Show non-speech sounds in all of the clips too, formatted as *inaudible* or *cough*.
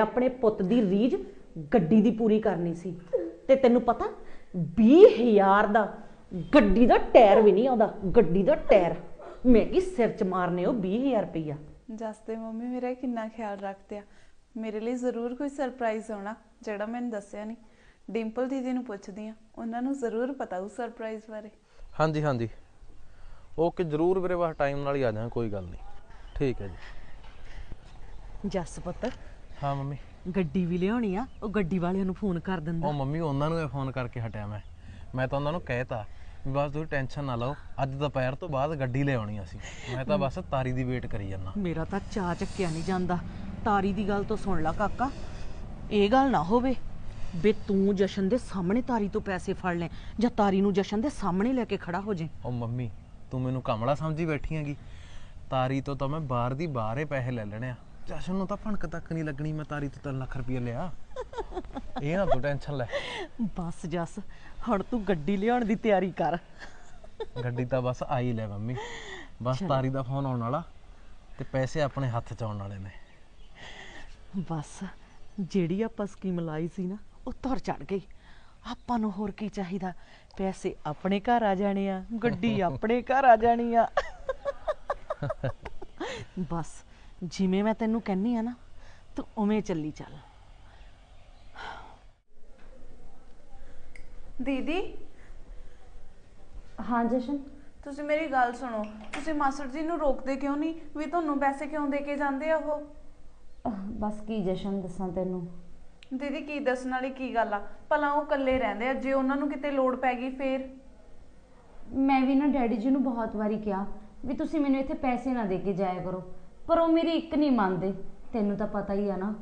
ਆਪਣੇ ਪੁੱਤ ਦੀ ਰੀਝ ਗੱਡੀ ਦੀ ਪੂਰੀ ਕਰਨੀ ਸੀ। ਤੇ ਤੈਨੂੰ ਪਤਾ 20000 ਦਾ ਗੱਡੀ ਦਾ ਟਾਇਰ ਵੀ ਨਹੀਂ ਆਉਂਦਾ ਗੱਡੀ ਦਾ ਟਾਇਰ। ਮੈਂ ਕੀ ਸਿਰ ਚ ਮਾਰਨੇ ਉਹ 20000 ਰੁਪਈਆ? ਜਸ ਤੇ ਮੰਮੀ ਮੇਰਾ ਕਿੰਨਾ ਖਿਆਲ ਰੱਖਦੇ ਆ। ਮੇਰੇ ਲਈ ਜ਼ਰੂਰ ਕੋਈ ਸਰਪ੍ਰਾਈਜ਼ ਹੋਣਾ ਜਿਹੜਾ ਮੈਨੂੰ ਦੱਸਿਆ ਨਹੀਂ ਡਿੰਪਲ ਦੀਦੀ ਨੂੰ ਪੁੱਛਦੀ ਆ ਉਹਨਾਂ ਨੂੰ ਜ਼ਰੂਰ ਪਤਾ ਉਹ ਸਰਪ੍ਰਾਈਜ਼ ਬਾਰੇ। ਹਾਂਜੀ ਹਾਂਜੀ। ਓਕੇ ਜਰੂਰ ਵੀਰੇ ਬਸ ਟਾਈਮ ਨਾਲ ਹੀ ਆ ਜਾਵਾਂ ਕੋਈ ਗੱਲ ਨਹੀਂ। ਠੀਕ ਹੈ ਜੀ। ਜੱਸ ਪੁੱਤ ਹਾਂ ਮੰਮੀ। ਗੱਡੀ ਵੀ ਲਿਆਉਣੀ ਆ ਉਹ ਗੱਡੀ ਵਾਲਿਆਂ ਨੂੰ ਫੋਨ ਕਰ ਦਿੰਦਾ। ਉਹ ਮੰਮੀ ਉਹਨਾਂ ਨੂੰ ਫੋਨ ਕਰਕੇ ਹਟਿਆ ਮੈਂ। ਮੈਂ ਤਾਂ ਉਹਨਾਂ ਨੂੰ ਕਹਿਤਾ ਵੀ ਬਸ ਤੁਸੀਂ ਟੈਨਸ਼ਨ ਨਾ ਲਓ ਅੱਜ ਦੁਪਹਿਰ ਤੋਂ ਬਾਅਦ ਗੱਡੀ ਲੈ ਆਉਣੀ ਅਸੀਂ। ਮੈਂ ਤਾਂ ਬਸ ਤਾਰੀ ਦੀ ਵੇਟ ਕਰੀ ਜਾਂਦਾ। ਮੇਰਾ ਤਾਂ ਚਾਅ ਚੱਕਿਆ ਨਹੀਂ ਜਾਂਦਾ। ਤਾਰੀ ਦੀ ਗੱਲ ਤੋਂ ਸੁਣ ਲਾ ਕਾਕਾ। ਇਹ ਗੱਲ ਨਾ ਹੋਵੇ ਬੇ ਤੂੰ ਜਸ਼ਨ ਦੇ ਸਾਹਮਣੇ ਤਾਰੀ ਤੋਂ ਪੈਸੇ ਫੜ ਲੈ ਜਾਂ ਤਾਰੀ ਨੂੰ ਜਸ਼ਨ ਦੇ ਸਾਹਮਣੇ ਲੈ ਕੇ ਖੜਾ ਹੋ ਜਾਏ ਉਹ ਮੰਮੀ ਤੂੰ ਮੈਨੂੰ ਕਮਲਾ ਸਮਝੀ ਬੈਠੀ ਹੈਗੀ। ਤਾਰੀ ਤੋਂ ਤਾਂ ਮੈਂ ਬਾਹਰ ਦੀ ਬਾਹਰ ਪੈਸੇ ਲੈ ਲੈਣੇ ਆ। ਜਸ਼ਨ ਨੂੰ ਤਾਂ ਭਣਕ ਤੱਕ ਨਹੀਂ ਲੱਗਣੀ ਮੈਂ ਤਾਰੀ ਤੋਂ 3 ਲੱਖ ਰੁਪਏ ਲਿਆ। ਇਹ ਨਾ ਤੂੰ ਟੈਨਸ਼ਨ ਲੈ। ਬਸ ਜੱਸ ਹੁਣ ਤੂੰ ਗੱਡੀ ਲਿਆਉਣ ਦੀ ਤਿਆਰੀ ਕਰ। ਗੱਡੀ ਤਾਂ ਬਸ ਆਈ ਲੈ ਮੰਮੀ। ਬਸ ਤਾਰੀ ਦਾ ਫੋਨ ਆਉਣ ਵਾਲਾ ਤੇ ਪੈਸੇ ਆਪਣੇ ਹੱਥ 'ਚ ਆਉਣ ਵਾਲੇ ਨੇ। ਬਸ ਜਿਹੜੀ ਆਪਾਂ ਸਕੀਮ ਲਾਈ ਸੀ ਨਾ ਉਹ ਧਰ ਚੜ ਗਈ। ਆਪਾਂ ਨੂੰ ਹੋਰ ਕੀ ਚਾਹੀਦਾ? ਪੈਸੇ ਆਪਣੇ ਘਰ ਆ ਜਾਣੇ ਆ ਗੱਡੀ ਆਪਣੇ ਘਰ ਆ ਜਾਣੀ ਆ। *laughs* ਬਸ ਜਿਵੇਂ ਮੈਂ ਤੈਨੂੰ ਕਹਿੰਨੀ ਆ ਨਾ ਤੂੰ ਉਵੇਂ ਚੱਲੀ ਚੱਲ। ਦੀਦੀ? ਹਾਂ ਜਸ਼ਨ। ਤੁਸੀਂ ਮੇਰੀ ਗੱਲ ਸੁਣੋ ਤੁਸੀਂ ਮਾਸਟਰ ਜੀ ਨੂੰ ਰੋਕਦੇ ਕਿਉਂ ਨਹੀਂ? ਵੀ ਤੁਹਾਨੂੰ ਪੈਸੇ ਕਿਉਂ ਦੇ ਕੇ ਜਾਂਦੇ ਆ ਉਹ? ਬਸ ਕੀ ਜਸ਼ਨ ਦੱਸਾਂ ਤੈਨੂੰ? ਦੀਦੀ ਕੀ ਦੱਸਣ ਵਾਲੀ ਕੀ ਗੱਲ ਆ? ਭਲਾ ਉਹ ਇਕੱਲੇ ਰਹਿੰਦੇ ਆ ਜੇ ਉਹਨਾਂ ਨੂੰ ਕਿਤੇ ਲੋੜ ਪੈ ਗਈ ਫੇਰ? ਮੈਂ ਵੀ ਨਾ ਡੈਡੀ ਜੀ ਨੂੰ ਬਹੁਤ ਵਾਰੀ ਕਿਹਾ ਵੀ ਤੁਸੀਂ ਮੈਨੂੰ ਇੱਥੇ ਪੈਸੇ ਨਾ ਦੇ ਕੇ ਜਾਇਆ ਕਰੋ। ਪਰ ਉਹ ਮੇਰੀ ਇੱਕ ਨਹੀਂ ਮੰਨਦੇ। ਤੈਨੂੰ ਤਾਂ ਪਤਾ ਹੀ ਆ ਨਾ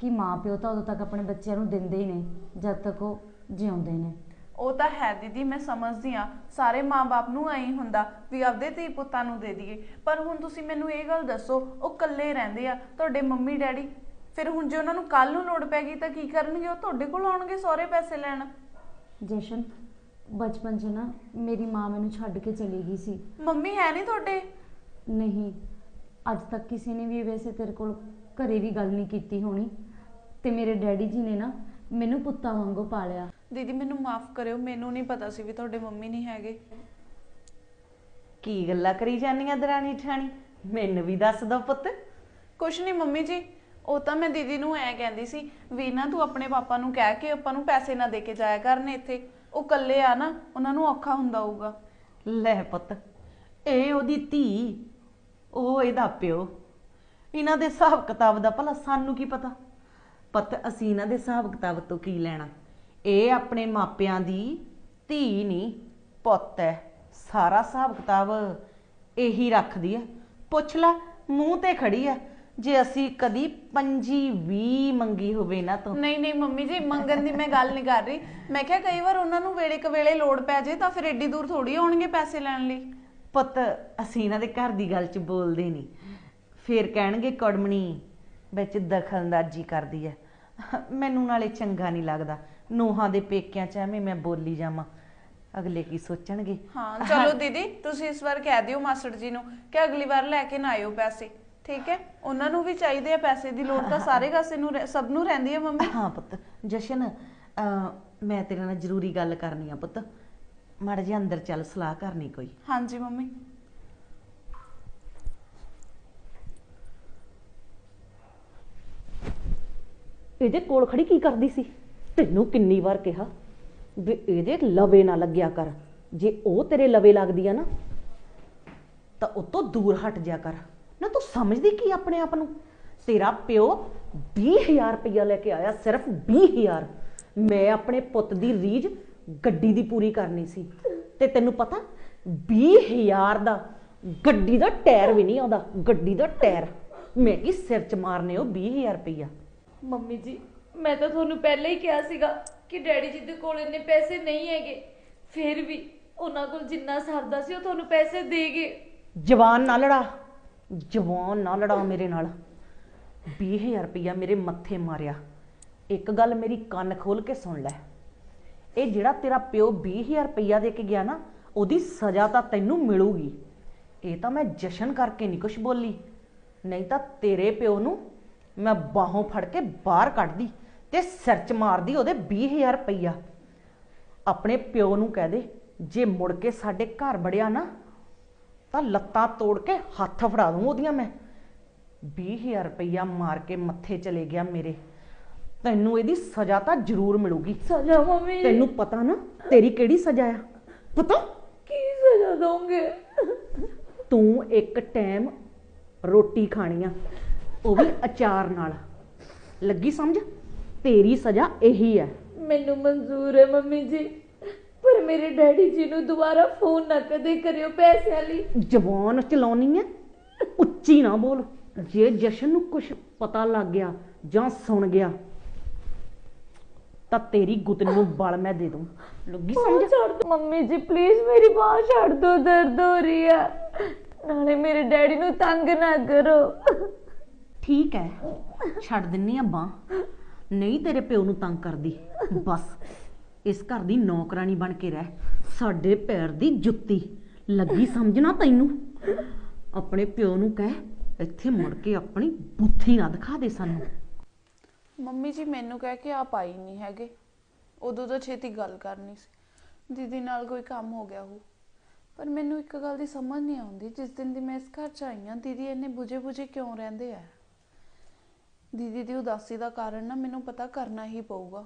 ਕਿ ਮਾਂ ਪਿਓ ਤਾਂ ਉਦੋਂ ਤੱਕ ਆਪਣੇ ਬੱਚਿਆਂ ਨੂੰ ਦਿੰਦੇ ਹੀ ਨੇ ਜਦ ਤੱਕ ਉਹ ਜਿਉਂਦੇ ਨੇ। ਉਹ ਤਾਂ ਹੈ ਦੀਦੀ ਮੈਂ ਸਮਝਦੀ ਆ ਸਾਰੇ ਮਾਪੇ ਨੂੰ ਐਂ ਹੁੰਦਾ ਵੀ ਆਪਦੇ ਧੀ ਪੁੱਤਾਂ ਨੂੰ ਦੇ ਦਈਏ। ਪਰ ਹੁਣ ਤੁਸੀਂ ਮੈਨੂੰ ਇਹ ਗੱਲ ਦੱਸੋ ਉਹ ਇਕੱਲੇ ਰਹਿੰਦੇ ਆ ਤੁਹਾਡੇ ਮੰਮੀ ਡੈਡੀ? ਫਿਰ ਹੁਣ ਜੇ ਉਹਨਾਂ ਨੂੰ ਕੱਲ ਨੂੰ ਲੋੜ ਪੈ ਗਈ ਤਾਂ ਕੀ ਕਰਨਗੇ? ਉਹ ਤੁਹਾਡੇ ਕੋਲ ਆਉਣਗੇ ਸਾਰੇ ਪੈਸੇ ਲੈਣ। ਜਸ਼ਨ ਬਚਪਨ 'ਚ ਨਾ ਮੇਰੀ ਮਾਂ ਮੈਨੂੰ ਛੱਡ ਕੇ ਚਲੀ ਗਈ ਸੀ। ਮੰਮੀ ਹੈ ਨਹੀਂ ਤੁਹਾਡੇ? ਨਹੀਂ ਅੱਜ ਤੱਕ ਕਿਸੇ ਨੇ ਵੀ ਵੈਸੇ ਤੇਰੇ ਕੋਲ ਘਰੇ ਵੀ ਗੱਲ ਨਹੀਂ ਕੀਤੀ ਹੋਣੀ। ਤੇ ਮੇਰੇ ਡੈਡੀ ਜੀ ਨੇ ਨਾ ਮੈਨੂੰ ਪੁੱਤਾਂ ਵਾਂਗੂ ਪਾਲਿਆ। ਦੀਦੀ ਮੈਨੂੰ ਮਾਫ ਕਰਿਓ ਮੈਨੂੰ ਨਹੀਂ ਪਤਾ ਸੀ ਵੀ ਤੁਹਾਡੇ ਮੰਮੀ ਨਹੀਂ ਹੈਗੇ। ਕੀ ਗੱਲਾਂ ਕਰੀ ਜਾਂਦੀਆਂ ਦਰਾਣੀ ਠਾਣੀ? ਮੈਨੂੰ ਵੀ ਦੱਸ ਦੋ ਪੁੱਤ। ਕੁਛ ਨਹੀਂ ਮੰਮੀ ਜੀ ਉਹ ਤਾਂ ਮੈਂ ਦੀਦੀ ਨੂੰ ਐ ਕਹਿੰਦੀ ਸੀ ਵੀ ਨਾ ਤੂੰ ਆਪਣੇ ਪਾਪਾ ਨੂੰ ਕਹਿ ਕੇ ਆਪਾਂ ਨੂੰ ਪੈਸੇ ਨਾ ਦੇ ਕੇ ਜਾਇਆ ਕਰਨ ਇੱਥੇ। ਉਹ ਇਕੱਲੇ ਆ ਨਾ ਉਹਨਾਂ ਨੂੰ ਔਖਾ ਹੁੰਦਾ ਹੋਊਗਾ। ਲੈ ਪੁੱਤ ਇਹ ਉਹਦੀ ਧੀ ਉਹ ਇਹਦਾ ਪਿਓ। ਇਹਨਾਂ ਦੇ ਹਿਸਾਬ ਕਿਤਾਬ ਦਾ ਭਲਾ ਸਾਨੂੰ ਕੀ ਪਤਾ? ਪੁੱਤ ਅਸੀਂ ਇਹਨਾਂ ਦੇ ਹਿਸਾਬ ਕਿਤਾਬ ਤੋਂ ਕੀ ਲੈਣਾ? ਇਹ ਆਪਣੇ ਮਾਪਿਆਂ ਦੀ ਧੀ ਨਹੀਂ, ਪੁੱਤ ਹੈ। ਸਾਰਾ ਹਿਸਾਬ ਕਿਤਾਬ ਇਹੀ ਰੱਖਦੀ ਹੈ। ਪੁੱਛ ਲੈ, ਮੂੰਹ ਤੇ ਖੜੀ ਹੈ। ਜੇ ਅਸੀਂ ਕਦੀ ਪੰਜੀ ਵੀ ਮੰਗੀ ਹੋਵੇ ਨਾ ਤੋਂ। ਨਹੀਂ ਨਹੀਂ, ਮੰਮੀ ਜੀ, ਮੰਗਣ ਦੀ ਮੈਂ ਗੱਲ ਨਹੀਂ ਕਰ ਰਹੀ। ਮੈਂ ਕਿਹਾ ਕਈ ਵਾਰ ਉਹਨਾਂ ਨੂੰ ਵੇਲੇ ਕਵੇਲੇ ਲੋੜ ਪੈ ਜੇ ਤਾਂ ਫਿਰ ਏਡੀ ਦੂਰ ਥੋੜੀ ਆਉਣਗੇ ਪੈਸੇ ਲੈਣ ਲਈ। ਪੁੱਤ ਅਸੀਂ ਇਹਨਾਂ ਦੇ ਘਰ ਦੀ ਗੱਲ 'ਚ ਬੋਲਦੇ ਨਹੀਂ। ਫੇਰ ਕਹਿਣਗੇ ਕੜਮਣੀ ਵਿੱਚ ਦਖਲਅੰਦਾਜ਼ੀ ਕਰਦੀ ਹੈ ਮੈਨੂੰ ਨਾਲੇ ਚੰਗਾ ਨਹੀਂ ਲੱਗਦਾ। ਨੂਹਾਂ ਦੇ ਪੇਕਿਆਂ 'ਚ ਐਵੇਂ ਮੈਂ ਬੋਲੀ ਜਾਵਾਂ। ਅਗਲੇ ਕੀ ਸੋਚਣਗੇ? ਹਾਂ ਚਲੋ ਦੀਦੀ ਤੁਸੀਂ ਇਸ ਵਾਰ ਕਹਿ ਦਿਓ ਮਾਸਟਰ ਜੀ ਨੂੰ ਕਿ ਅਗਲੀ ਵਾਰ ਲੈ ਕੇ ਨਾ ਆਇਓ ਪੈਸੇ। ਠੀਕ ਹੈ ਉਹਨਾਂ ਨੂੰ ਵੀ ਚਾਹੀਦੇ ਆ ਪੈਸੇ ਦੀ ਲੋੜ ਤਾਂ ਸਾਰੇ ਕਾਸੇ ਨੂੰ ਰਹਿ- ਸਭ ਨੂੰ ਰਹਿੰਦੀ ਹੈ ਮੰਮੀ। ਹਾਂ ਪੁੱਤ ਜਸ਼ਨ ਅਹ, ਮੈਂ ਤੇਰੇ ਨਾਲ ਜ਼ਰੂਰੀ ਗੱਲ ਕਰਨੀ ਆ ਪੁੱਤ। ਮਾੜਾ ਜਿਹਾ ਅੰਦਰ ਚੱਲ ਸਲਾਹ ਕਰਨੀ ਕੋਈ। ਹਾਂਜੀ ਮੰਮੀ। ਇਹਦੇ ਕੋਲ ਖੜੀ ਕੀ ਕਰਦੀ ਸੀ? ਤੈਨੂੰ ਕਿੰਨੀ ਵਾਰ ਕਿਹਾ ਵੀ ਇਹਦੇ ਲਵੇ ਨਾ ਲੱਗਿਆ ਕਰ। ਜੇ ਉਹ ਤੇਰੇ ਲਵੇ ਲੱਗਦੀ ਆ ਨਾ ਤਾਂ ਉਹ ਤੋਂ ਦੂਰ ਹਟ ਜਾ ਕਰ। ਨਾ ਤੂੰ ਸਮਝਦੀ ਕੀ ਆਪਣੇ ਆਪ ਨੂੰ? ਤੇਰਾ ਪਿਓ 20000 ਰੁਪਇਆ ਲੈ ਕੇ ਆਇਆ ਸਿਰਫ 20000 ਮੈਂ ਆਪਣੇ ਪੁੱਤ ਦੀ ਰੀਝ ਗੱਡੀ ਦੀ ਪੂਰੀ ਕਰਨੀ ਸੀ। ਤੇ ਤੈਨੂੰ ਪਤਾ 20000 ਦਾ ਗੱਡੀ ਦਾ ਟਾਇਰ ਵੀ ਨਹੀਂ ਆਉਂਦਾ ਗੱਡੀ ਦਾ ਟਾਇਰ। ਮੈਂ ਕੀ ਸਿਰ ਚ ਮਾਰਨੇ ਉਹ 20000 ਰੁਪਇਆ ਮੰਮੀ ਜੀ ਮੈਂ ਤਾਂ ਤੁਹਾਨੂੰ ਪਹਿਲਾਂ ਹੀ ਕਿਹਾ ਸੀਗਾ ਕਿ ਡੈਡੀ ਜੀ ਦੇ ਕੋਲ ਇੰਨੇ ਪੈਸੇ ਨਹੀਂ ਹੈਗੇ। ਫਿਰ ਵੀ ਉਹਨਾਂ ਕੋਲ ਜਿੰਨਾ ਸਰਦਾ ਸੀ ਉਹ ਤੁਹਾਨੂੰ ਪੈਸੇ ਦੇਗੇ ਜਵਾਨ ਨਾ ਲੜਾ ਜਵਾਨ ਨਾ ਲੜਾ ਮੇਰੇ ਨਾਲ। 20000 ਰੁਪਇਆ ਮੇਰੇ ਮੱਥੇ ਮਾਰਿਆ। ਇੱਕ ਗੱਲ ਮੇਰੀ ਕੰਨ ਖੋਲ ਕੇ ਸੁਣ ਲੈ। ਇਹ ਜਿਹੜਾ ਤੇਰਾ ਪਿਓ 20000 ਰੁਪਈਆ ਦੇ ਕੇ ਗਿਆ ਨਾ, ਉਹਦੀ ਸਜ਼ਾ ਤਾਂ ਤੈਨੂੰ ਮਿਲੂਗੀ। ਇਹ ਤਾਂ ਮੈਂ ਜਸ਼ਨ ਕਰਕੇ ਨਹੀਂ ਕੁਝ ਬੋਲੀ। ਨਹੀਂ ਤਾਂ ਤੇਰੇ ਪਿਓ ਨੂੰ ਮੈਂ ਬਾਹੋਂ ਫੜ ਕੇ ਬਾਹਰ ਕੱਢਦੀ ਤੇ ਸਿਰ 'ਚ ਮਾਰਦੀ ਉਹਦੇ 20000 ਰੁਪਈਆ। ਆਪਣੇ ਪਿਓ ਨੂੰ ਕਹਿ ਦੇ, ਜੇ ਮੁੜ ਕੇ ਸਾਡੇ ਘਰ ਵੜਿਆ ਨਾ, ਤਾਂ ਲੱਤਾਂ ਤੋੜ ਕੇ ਹੱਥ ਫੜਾ ਦੂੰ ਉਹਦੀਆਂ ਮੈਂ। 20000 ਰੁਪਈਆ ਮਾਰ ਕੇ ਮੱਥੇ ਚਲੇ ਗਿਆ ਮੇਰੇ। ਤੈਨੂੰ ਇਹਦੀ ਸਜ਼ਾ ਤਾਂ ਜ਼ਰੂਰ ਮਿਲੂਗੀ। ਸਜ਼ਾ ਮੰਮੀ। ਤੈਨੂੰ ਪਤਾ ਨਾ ਤੇਰੀ ਕਿਹੜੀ ਸਜ਼ਾ ਆ? ਪਤਾ? ਕੀ ਸਜ਼ਾ ਦੋਗੇ ਤੂੰ ਇੱਕ ਟਾਈਮ ਰੋਟੀ ਖਾਣੀ ਆ ਉਹ ਵੀ ਅਚਾਰ ਨਾਲ। ਲੱਗੀ ਸਮਝ? ਤੇਰੀ ਸਜ਼ਾ ਇਹੀ ਹੈ ਮੈਨੂੰ ਮਨਜ਼ੂਰ ਹੈ ਮੰਮੀ ਜੀ ਪਰ ਮੇਰੇ ਡੈਡੀ ਜੀ ਨੂੰ ਦੁਬਾਰਾ ਫੋਨ ਨਾ ਕਦੇ ਕਰਿਓ ਪੈਸਿਆਂ ਲਈ। ਜ਼ਬਾਨ ਚਲਾਉਣੀ ਹੈ ਉੱਚੀ ਨਾ ਬੋਲ। ਜੇ ਜਸ਼ਨ ਨੂੰ ਕੁਝ ਪਤਾ ਲੱਗ ਗਿਆ ਜਾਂ ਸੁਣ ਗਿਆ ਤਾਂ ਤੇਰੀ ਗੁੱਤਨੀ ਨੂੰ ਬਲ ਮੈਂ ਦੇ ਦੂੰ। ਲੱਗੀ ਸਮਝ? ਛੱਡ ਦੋ ਮੰਮੀ ਜੀ ਪਲੀਜ਼ ਮੇਰੀ ਬਾਹ ਛੱਡ ਦੋ ਦਰਦ ਹੋ ਰਹੀ ਹੈ। ਨਾਲੇ ਮੇਰੇ ਡੈਡੀ ਨੂੰ ਤੰਗ ਨਾ ਕਰੋ। ਠੀਕ ਹੈ ਛੱਡ ਦਿੰਨੀ ਆ ਬਾਂਹ। ਨਹੀਂ ਤੇਰੇ ਪਿਓ ਨੂੰ ਤੰਗ ਕਰਦੀ। ਬਸ ਇਸ ਘਰ ਦੀ ਨੌਕਰਾਨੀ ਬਣ ਕੇ ਰਹਿ। ਸਾਡੇ ਪੈਰ ਦੀ ਜੁੱਤੀ। ਲੱਗੀ ਸਮਝਣਾ ਤੈਨੂੰ? ਆਪਣੇ ਪਿਓ ਨੂੰ ਕਹਿ ਇੱਥੇ ਮੁੜ ਕੇ ਆਪਣੀ ਬੁੱਥੀ ਨਾ ਦਿਖਾ ਦੇ ਸਾਨੂੰ। ਮੰਮੀ ਜੀ, ਮੈਨੂੰ ਕਹਿ ਕੇ ਆਪ ਆਈ ਨਹੀਂ ਹੈਗੇ। ਉਦੋਂ ਤਾਂ ਛੇਤੀ ਗੱਲ ਕਰਨੀ ਸੀ। ਦੀਦੀ ਨਾਲ ਕੋਈ ਕੰਮ ਹੋ ਗਿਆ ਹੋ ਪਰ ਮੈਨੂੰ ਇੱਕ ਗੱਲ ਦੀ ਸਮਝ ਨਹੀਂ ਆਉਂਦੀ। ਜਿਸ ਦਿਨ ਦੀ ਮੈਂ ਇਸ ਘਰ ਚ ਆਈ ਹਾਂ, ਦੀਦੀ ਇੰਨੇ ਬੁਝੇ ਬੁਝੇ ਕਿਉਂ ਰਹਿੰਦੇ ਆ ਦੀਦੀ ਦੀ ਉਦਾਸੀ ਦਾ ਕਾਰਨ ਨਾ ਮੈਨੂੰ ਪਤਾ ਕਰਨਾ ਹੀ ਪਊਗਾ।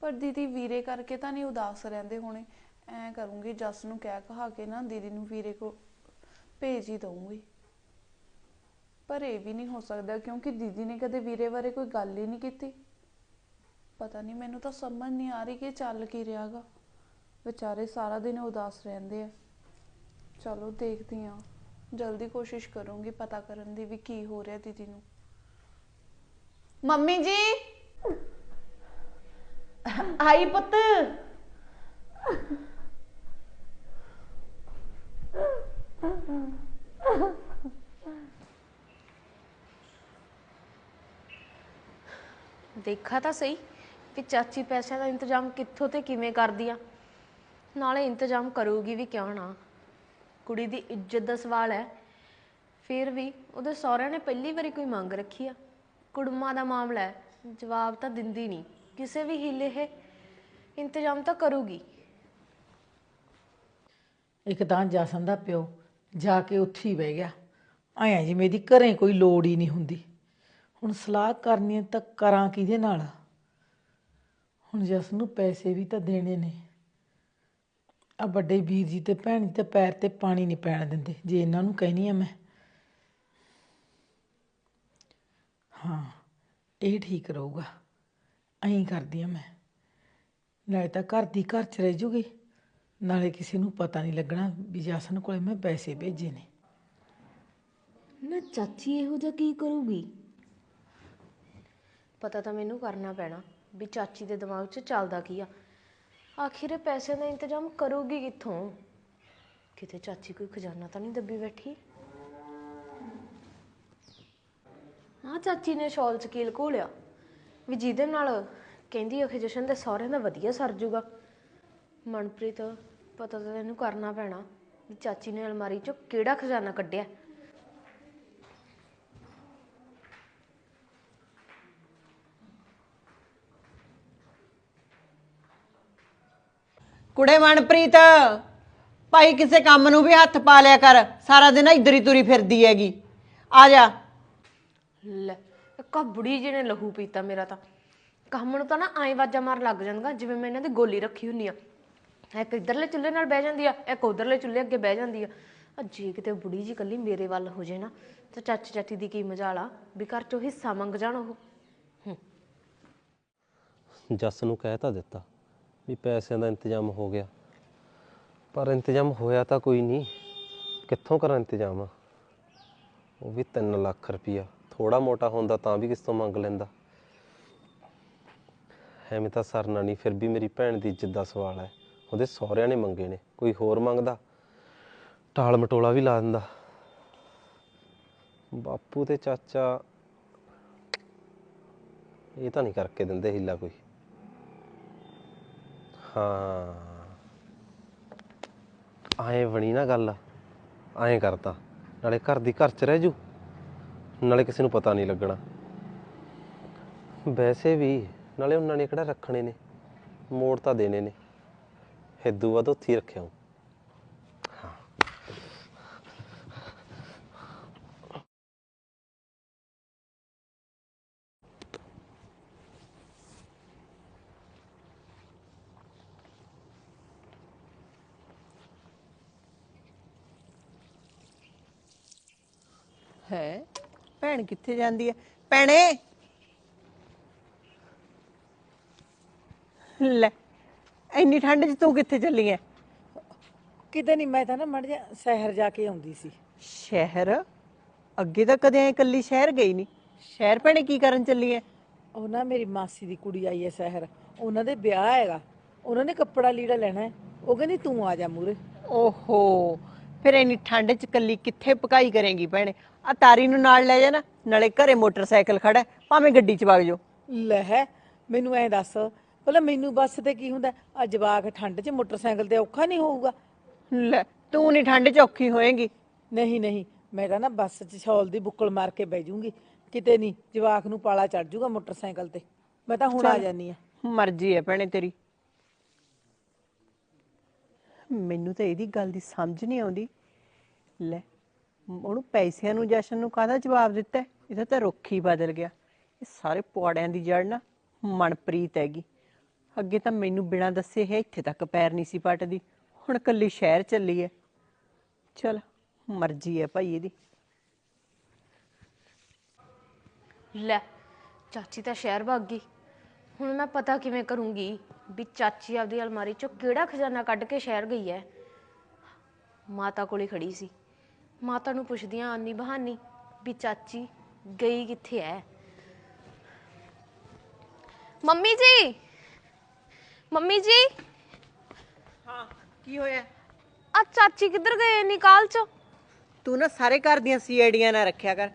ਪਰ ਦੀਦੀ ਵੀਰੇ ਕਰਕੇ ਤਾਂ ਨਹੀਂ ਉਦਾਸ ਰਹਿੰਦੇ ਹੋਣੇ। ਐ ਕਰੂੰਗੀ, ਜਸ ਨੂੰ ਕਹਿ ਕਹਾ ਕੇ ਨਾ ਦੀਦੀ ਨੂੰ ਵੀਰੇ ਕੋ ਭੇਜ ਹੀ ਦਊਂਗੀ। ਪਰ ਇਹ ਵੀ ਨਹੀਂ ਹੋ ਸਕਦਾ ਕਿਉਂਕਿ ਦੀਦੀ ਨੇ ਕਦੇ ਵੀਰੇ ਬਾਰੇ ਕੋਈ ਗੱਲ ਹੀ ਨਹੀਂ ਕੀਤੀ। ਪਤਾ ਨਹੀਂ, ਮੈਨੂੰ ਤਾਂ ਸਮਝ ਨਹੀਂ ਆ ਰਹੀ ਕਿ ਚੱਲ ਕੀ ਰਿਹਾਗਾ। ਵਿਚਾਰੇ ਸਾਰਾ ਦਿਨ ਉਦਾਸ ਰਹਿੰਦੇ ਆ। ਚਲੋ ਦੇਖਦੀ ਆ ਜਲਦੀ ਕੋਸ਼ਿਸ਼ ਕਰੂੰਗੀ ਪਤਾ ਕਰਨ ਦੀ ਵੀ ਕੀ ਹੋ ਰਿਹਾ ਦੀਦੀ ਨੂੰ। ਮੰਮੀ ਜੀ! ਆਈ ਪੁੱਤ! ਦੇਖਾ ਤਾਂ ਸਹੀ ਵੀ ਚਾਚੀ ਪੈਸਿਆਂ ਦਾ ਇੰਤਜ਼ਾਮ ਕਿੱਥੋਂ ਤੇ ਕਿਵੇਂ ਕਰਦੀ ਆ। ਨਾਲੇ ਇੰਤਜ਼ਾਮ ਕਰੂਗੀ ਵੀ ਕਿਉਂ ਨਾ। ਕੁੜੀ ਦੀ ਇੱਜ਼ਤ ਦਾ ਸਵਾਲ ਹੈ। ਫਿਰ ਵੀ ਉਹਦੇ ਸਹੁਰਿਆਂ ਨੇ ਪਹਿਲੀ ਵਾਰੀ ਕੋਈ ਮੰਗ ਰੱਖੀ ਆ। ਕੁੜਮਾ ਦਾ ਮਾਮਲਾ ਹੈ। ਜਵਾਬ ਤਾਂ ਦਿੰਦੀ ਨਹੀਂ। ਕਿਸੇ ਵੀ ਹੀਲੇ ਇਹ ਇੰਤਜ਼ਾਮ ਤਾਂ ਕਰੂਗੀ। ਇੱਕ ਤਾਂ ਜਸਨ ਦਾ ਪਿਓ ਜਾ ਕੇ ਉੱਥੇ ਹੀ ਬਹਿ ਗਿਆ। ਆਇਆ ਜੀ, ਮੇਰੀ ਘਰੇ ਕੋਈ ਲੋੜ ਹੀ ਨਹੀਂ ਹੁੰਦੀ। ਹੁਣ ਸਲਾਹ ਕਰਨੀ ਹੈ ਤਾਂ ਕਰਾਂ ਕਿਹਦੇ ਨਾਲ? ਹੁਣ ਜਸ ਨੂੰ ਪੈਸੇ ਵੀ ਤਾਂ ਦੇਣੇ ਨੇ। ਆ ਵੱਡੇ ਵੀਰ ਜੀ ਤੇ ਭੈਣ ਜੀ ਤੇ ਪੈਰ ਤੇ ਪਾਣੀ ਨਹੀਂ ਪੈਣ ਦਿੰਦੇ। ਜੇ ਇਹਨਾਂ ਨੂੰ ਕਹਿਨੀ ਆ ਮੈਂ। ਹਾਂ, ਇਹ ਠੀਕ ਰਹੂਗਾ। ਐਂ ਕਰਦੀ ਆ ਮੈਂ। ਨਾਲੇ ਤਾਂ ਘਰ ਦੀ ਘਰ ਚ ਰਹਿ ਜੂਗੀ। ਨਾਲੇ ਕਿਸੇ ਨੂੰ ਪਤਾ ਨਹੀਂ ਲੱਗਣਾ ਵੀ ਜਸਨ ਕੋਲੇ ਮੈਂ ਪੈਸੇ ਭੇਜੇ ਨੇ। ਨਾ ਚਾਚੀ ਇਹੋ ਜਿਹਾ ਕੀ ਕਰੂਗੀ? ਪਤਾ ਤਾਂ ਮੈਨੂੰ ਕਰਨਾ ਪੈਣਾ ਵੀ ਚਾਚੀ ਦੇ ਦਿਮਾਗ 'ਚ ਚੱਲਦਾ ਕੀ ਆ। ਆਖਿਰ ਇਹ ਪੈਸਿਆਂ ਦਾ ਇੰਤਜ਼ਾਮ ਕਰੂਗੀ ਕਿੱਥੋਂ? ਕਿਤੇ ਚਾਚੀ ਕੋਈ ਖਜ਼ਾਨਾ ਤਾਂ ਨਹੀਂ ਦੱਬੀ ਬੈਠੀ? ਹਾਂ, ਚਾਚੀ ਨੇ ਸ਼ਾਲ ਚ ਕੀਲ ਘੋਲਿਆ ਵੀ ਜਿਹਦੇ ਨਾਲ ਕਹਿੰਦੀ ਅਖੇ ਜਸ਼ਨ ਦੇ ਸਹੁਰਿਆਂ ਦਾ ਵਧੀਆ ਸਰ ਜੂਗਾ। ਮਨਪ੍ਰੀਤ, ਪਤਾ ਤਾਂ ਤੈਨੂੰ ਕਰਨਾ ਪੈਣਾ ਵੀ ਚਾਚੀ ਨੇ ਅਲਮਾਰੀ ਚੋਂ ਕਿਹੜਾ ਖਜ਼ਾਨਾ ਕੱਢਿਆ? ਕੁੜੇ ਮਨਪ੍ਰੀਤ ਭਾਈ ਕਿਸੇ ਕੰਮ ਨੂੰ ਵੀ ਹੱਥ ਪਾ ਲਿਆ ਕਰ ਸਾਰਾ ਦਿਨ ਇੱਧਰ ਹੀ ਤੁਰੀ ਫਿਰਦੀ ਹੈਗੀ। ਆ ਜਾ। ਲੈ ਕਾ ਬੁੜੀ ਜੀ ਨੇ ਲਹੂ ਪੀਤਾ ਮੇਰਾ ਤਾਂ। ਕੰਮ ਨੂੰ ਤਾਂ ਨਾ ਐਂ ਵਾਜਾ ਮਾਰ ਲੱਗ ਜਾਂਦਾ ਜਿਵੇਂ ਮੈਂ ਇਹਨਾਂ ਦੀ ਗੋਲੀ ਰੱਖੀ ਹੁੰਨੀ ਆ। ਇੱਕ ਇਧਰਲੇ ਚੁੱਲ੍ਹੇ ਨਾਲ ਬਹਿ ਜਾਂਦੀ ਆ ਇੱਕ ਉਧਰਲੇ ਚੁੱਲ੍ਹੇ ਅੱਗੇ ਬਹਿ ਜਾਂਦੀ ਆ। ਆ ਜੇ ਕਿਤੇ ਬੁੜੀ ਜੀ ਕੱਲੀ ਮੇਰੇ ਵੱਲ ਹੋ ਜੇ ਨਾ ਤਾਂ ਚਾਚੀ ਚਾਚੀ ਦੀ ਕੀ ਮਜਾਲਾ ਵੀ ਘਰ ਚੋਂ ਹਿੱਸਾ ਮੰਗ ਜਾਣ ਉਹ। ਜੱਸ ਨੂੰ ਕਹਿ ਤਾਂ ਦਿੱਤਾ। ਵੀ ਪੈਸਿਆਂ ਦਾ ਇੰਤਜ਼ਾਮ ਹੋ ਗਿਆ। ਪਰ ਇੰਤਜ਼ਾਮ ਹੋਇਆ ਤਾਂ ਕੋਈ ਨਹੀਂ। ਕਿੱਥੋਂ ਕਰਾਂ ਇੰਤਜ਼ਾਮ? ਉਹ ਵੀ 3 ਲੱਖ ਰੁਪਈਆ। ਥੋੜਾ ਮੋਟਾ ਹੁੰਦਾ ਤਾਂ ਵੀ ਕਿਸ ਤੋਂ ਮੰਗ ਲੈਂਦਾ। ਐਵੇਂ ਤਾਂ ਸਰਨਾ ਨਹੀਂ, ਫਿਰ ਵੀ ਮੇਰੀ ਭੈਣ ਦੀ ਇੱਜ਼ਤ ਦਾ ਸਵਾਲ ਹੈ। ਉਹਦੇ ਸਹੁਰਿਆਂ ਨੇ ਮੰਗੇ ਨੇ। ਕੋਈ ਹੋਰ ਮੰਗਦਾ? ਟਾਲ ਮਟੋਲਾ ਵੀ ਲਾ ਦਿੰਦਾ। ਬਾਪੂ ਤੇ ਚਾਚਾ, ਇਹ ਤਾਂ ਨਹੀਂ ਕਰਕੇ ਦਿੰਦੇ ਹਿੱਲਾ ਕੋਈ। ਹਾਂ। ਆਏ ਬਣੀ ਨਾ ਗੱਲ। ਆਏ ਕਰਤਾ। ਨਾਲੇ ਘਰ ਦੀ ਘਰ ਚ ਰਹਿ ਜੂ। ਨਾਲੇ ਕਿਸੇ ਨੂੰ ਪਤਾ ਨਹੀਂ ਲੱਗਣਾ। ਵੈਸੇ ਵੀ ਨਾਲੇ ਉਹਨਾਂ ਨੇ ਕਿਹੜਾ ਰੱਖਣੇ ਨੇ। ਮੋੜ ਤਾਂ ਦੇਣੇ ਨੇ। ਹਿੱਦੂ ਵੱਧ ਉੱਥੇ ਰੱਖਿਆ ਹੂੰ। ਭੈਣ ਕਿੱਥੇ ਜਾਂਦੀ ਹੈ? ਭੈਣੇ! ਲੈ ਇੰਨੀ ਠੰਡ 'ਚ ਤੂੰ ਕਿੱਥੇ ਚੱਲੀ ਐ? ਕਿਤੇ ਨਹੀਂ ਮੈਂ ਤਾਂ ਨਾ ਮੜ ਜਾ ਸ਼ਹਿਰ ਜਾ ਕੇ ਆਉਂਦੀ ਸੀ। ਸ਼ਹਿਰ? ਅੱਗੇ ਤਾਂ ਕਦੇ ਐ ਇਕੱਲੀ ਸ਼ਹਿਰ ਗਈ ਨਹੀਂ। ਸ਼ਹਿਰ ਭੈਣੇ ਕੀ ਕਰਨ ਚੱਲੀ ਐ? ਉਹ ਨਾ ਮੇਰੀ ਮਾਸੀ ਦੀ ਕੁੜੀ ਆਈ ਹੈ ਸ਼ਹਿਰ। ਉਹਨਾਂ ਦੇ ਵਿਆਹ ਹੈਗਾ। ਉਹਨਾਂ ਨੇ ਕੱਪੜਾ ਲੀੜਾ ਲੈਣਾ ਹੈ ਉਹ ਕਹਿੰਦੀ ਤੂੰ ਆ ਜਾ ਮੂਰੇ ਓਹੋ ਫਿਰ ਇੰਨੀ ਠੰਡ 'ਚ ਇਕੱਲੀ ਕਿੱਥੇ ਪਕਾਈ ਕਰੇਗੀ ਭੈਣੇ? ਆ ਤਾਰੀ ਨੂੰ ਨਾਲ ਲੈ ਜਾ ਨਾ ਨਾਲੇ ਘਰੇ ਮੋਟਰਸਾਈਕਲ ਖੜਾ ਹੈ, ਭਾਵੇਂ ਗੱਡੀ 'ਚ ਵਗ ਜਾਓ। ਲੈ ਮੈਨੂੰ ਐਂ ਦੱਸ ਭਲਾ ਮੈਨੂੰ ਬੱਸ ਤੇ ਕੀ ਹੁੰਦਾ? ਆ ਜਵਾਕ ਠੰਡ 'ਚ ਮੋਟਰਸਾਈਕਲ ਤੇ ਔਖਾ ਨਹੀਂ ਹੋਊਗਾ? ਲੈ ਤੂੰ ਨਹੀਂ ਠੰਡ 'ਚ ਔਖੀ ਹੋਏਗੀ। ਨਹੀਂ ਨਹੀਂ ਮੈਂ ਤਾਂ ਨਾ ਬੱਸ 'ਚ ਛੌਲ ਦੀ ਬੁੱਕਲ ਮਾਰ ਕੇ ਬਹਿ ਜਾਊਂਗੀ ਕਿਤੇ ਨਹੀਂ ਜਵਾਕ ਨੂੰ ਪਾਲਾ ਚੜ ਜਾਊਗਾ ਮੋਟਰਸਾਈਕਲ ਤੇ। ਮੈਂ ਤਾਂ ਹੁਣ ਆ ਜਾਨੀ ਆ। ਮਰਜ਼ੀ ਹੈ ਭੈਣੇ ਤੇਰੀ। ਮੈਨੂੰ ਤਾਂ ਇਹਦੀ ਗੱਲ ਦੀ ਸਮਝ ਨਹੀਂ ਆਉਂਦੀ। ਲੈ, ਉਹਨੂੰ ਪੈਸਿਆਂ ਨੂੰ ਜਸ਼ਨ ਨੂੰ ਕਾਹਦਾ ਜਵਾਬ ਦਿੱਤਾ? ਹੈ? ਇਹਦਾ ਤਾਂ ਰੁੱਖ ਹੀ ਬਦਲ ਗਿਆ। ਇਹ ਸਾਰੇ ਪੁਆੜਿਆਂ ਦੀ ਜੜ ਨਾ ਮਨਪ੍ਰੀਤ ਹੈਗੀ। ਅੱਗੇ ਤਾਂ ਮੈਨੂੰ ਬਿਨਾਂ ਦੱਸੇ ਇਹ ਇੱਥੇ ਤੱਕ ਪੈਰ ਨਹੀਂ ਸੀ ਪੱਟਦੀ। ਹੁਣ ਕੱਲੀ ਸ਼ਹਿਰ ਚੱਲੀ ਹੈ ਚਲ, ਮਰਜ਼ੀ ਹੈ ਭਾਈ ਇਹਦੀ। ਲੈ, ਚਾਚੀ ਤਾਂ ਸ਼ਹਿਰ ਭੱਗ ਗਈ। ਹੁਣ ਮੈਂ ਪਤਾ ਕਿਵੇਂ ਕਰੂੰਗੀ ਵੀ ਚਾਚੀ ਆਪਦੀ ਅਲਮਾਰੀ ਚੋਂ ਕਿਹੜਾ ਖਜ਼ਾਨਾ ਕੱਢ ਕੇ ਸ਼ਹਿਰ ਗਈ ਹੈ ਮਾਤਾ ਕੋਲੇ ਖੜੀ ਸੀ। ਮਾਤਾ ਨੂੰ ਪੁੱਛਦੀਆਂ ਆਨੀ ਬਹਾਨੀ ਵੀ ਚਾਚੀ ਗਈ ਕਿੱਥੇ ਹੈ ਮੰਮੀ ਜੀ! ਮੰਮੀ ਜੀ! ਹਾਂ ਕੀ ਹੋਇਆ? ਆ ਚਾਚੀ ਕਿੱਧਰ ਗਏ ਨਿਕਾਲ ਚ? ਤੂੰ ਨਾ ਸਾਰੇ ਘਰ ਦੀਆਂ ਸੀਆਈਡੀਆਂ ਨਾ ਰੱਖਿਆ ਕਰ।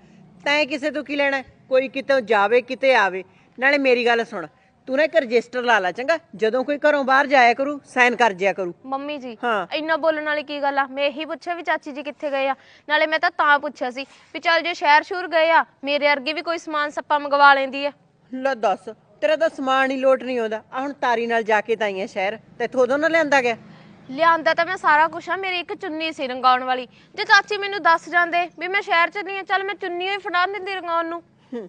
ਤੈਂ ਕਿਸੇ ਤੋਂ ਕੀ ਲੈਣਾ? ਕੋਈ ਕਿਤੇ ਜਾਵੇ ਕਿਤੇ ਆਵੇ। ਨਾਲੇ ਮੇਰੀ ਗੱਲ ਸੁਣ ਤੂੰ ਨਾ ਇੱਕ ਰਜਿਸਟਰ ਲਾ ਲੈ ਚੰਗਾ। ਜਦੋਂ ਕੋਈ ਘਰੋਂ ਬਾਹਰ ਜਾਇਆ ਕਰੂ ਸਾਈਨ ਕਰ ਜਿਆ ਕਰੂ। ਮੰਮੀ ਜੀ ਹਾਂ। ਇੰਨਾ ਬੋਲਣ ਵਾਲੀ ਕੀ ਗੱਲ ਆ? ਮੈਂ ਇਹੀ ਪੁੱਛਿਆ ਵੀ ਚਾਚੀ ਜੀ ਕਿੱਥੇ ਗਏ ਆ? ਨਾਲੇ ਮੈਂ ਤਾਂ ਤਾਂ ਪੁੱਛਿਆ ਸੀ ਵੀ ਚੱਲ ਜੇ ਸ਼ਹਿਰ ਸ਼ੂਰ ਗਏ ਆ ਮੇਰੇ ਵਰਗੀ ਵੀ ਕੋਈ ਸਮਾਨ ਸੱਪਾ ਮੰਗਵਾ ਲੈਂਦੀ ਆ। ਲੈ ਦੱਸ ਤੇਰਾ ਤਾਂ ਸਮਾਨ ਹੀ ਲੋਟ ਨਹੀਂ ਆਉਂਦਾ। ਆ ਹੁਣ ਤਾਰੀ ਨਾਲ ਜਾ ਕੇ ਤਾਈਆਂ ਸ਼ਹਿਰ ਤੇ ਉਦੋਂ ਨਾ ਲਿਆਂਦਾ ਗਿਆ? ਲਿਆਂਦਾ ਤਾਂ ਮੈਂ ਸਾਰਾ ਕੁਛ ਆ ਮੇਰੀ ਇੱਕ ਚੁੰਨੀ ਸੀ ਰੰਗਾਉਣ ਵਾਲੀ। ਜੇ ਚਾਚੀ ਮੈਨੂੰ ਦੱਸ ਜਾਂਦੇ ਵੀ ਮੈਂ ਸ਼ਹਿਰ ਚੱਲੀ ਆ ਚੱਲ ਮੈਂ ਚੁੰਨੀ ਹੀ ਫੜਾ ਦਿੰਦੀ ਰੰਗਾਉਣ ਨੂੰ। ਹੂੰ,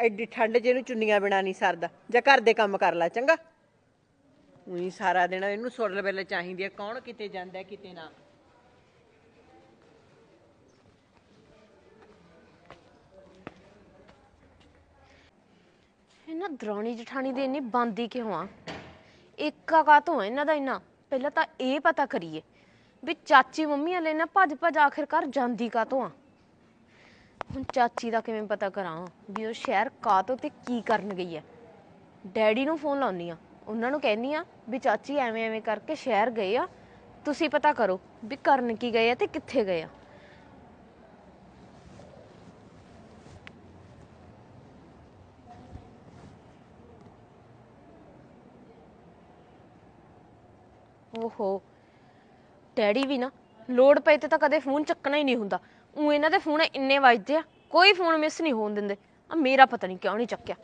ਐਡੀ ਠੰਡ 'ਚ ਇਹਨੂੰ ਚੁੰਨੀਆਂ ਬਿਨਾ ਨਹੀਂ ਸਰਦਾ। ਜਾਂ ਘਰ ਦੇ ਕੰਮ ਕਰ ਲੈ, ਚੰਗਾ? ਉਹੀ ਸਾਰਾ ਦਿਨ ਇਹਨੂੰ ਸੁਰਲ ਵੇਲੇ ਚਾਹੀਦੀ ਹੈ ਕੌਣ ਕਿਤੇ ਜਾਂਦਾ ਕਿਤੇ ਨਾ। ਇਹਨਾਂ ਦਰਾਣੀ ਜਠਾਣੀ ਦੇ ਇੰਨੀ ਬੰਦੀ ਕਿਉਂ ਆ? ਇੱਕਾ ਕਾਤੋਂ ਆ ਇਹਨਾਂ ਦਾ ਇੰਨਾ? ਪਹਿਲਾਂ ਤਾਂ ਇਹ ਪਤਾ ਕਰੀਏ ਵੀ ਚਾਚੀ ਮੰਮੀ ਵਾਲੇ ਨਾ ਭੱਜ ਭੱਜ ਆਖਿਰਕਾਰ ਜਾਂਦੀ ਕਾਤੋਂ ਆ? ਹੁਣ ਚਾਚੀ ਦਾ ਕਿਵੇਂ ਪਤਾ ਕਰਾਂ? ਵੀ ਉਹ ਸ਼ਹਿਰ ਕਾਤੋਂ ਤੇ ਕੀ ਕਰਨ ਗਈ ਹੈ? ਡੈਡੀ ਨੂੰ ਫੋਨ ਲਾਉਣੀ ਆ ਉਹਨਾਂ ਨੂੰ ਕਹਿੰਦੀ ਆ ਵੀ ਚਾਚੀ ਐਵੇਂ ਐਵੇਂ ਕਰਕੇ ਸ਼ਹਿਰ ਗਏ ਆ। ਤੁਸੀਂ ਪਤਾ ਕਰੋ ਵੀ ਕਰਨ ਕੀ ਗਏ ਆ ਤੇ ਕਿੱਥੇ ਗਏ ਆ। ਓਹੋ। ਡੈਡੀ ਵੀ ਨਾ ਲੋੜ ਪਏ ਤੇ ਤਾਂ ਕਦੇ ਫੋਨ ਚੱਕਣਾ ਹੀ ਨਹੀਂ ਹੁੰਦਾ। ਉਹ ਇਹਨਾਂ ਦੇ ਫੋਨ ਇੰਨੇ ਵੱਜਦੇ ਆ, ਕੋਈ ਫੋਨ ਮਿਸ ਨਹੀਂ ਹੋਣ ਦਿੰਦੇ। ਆ ਮੇਰਾ ਪਤਾ ਨਹੀਂ ਕਿਉਂ ਨਹੀਂ ਚੱਕਿਆ।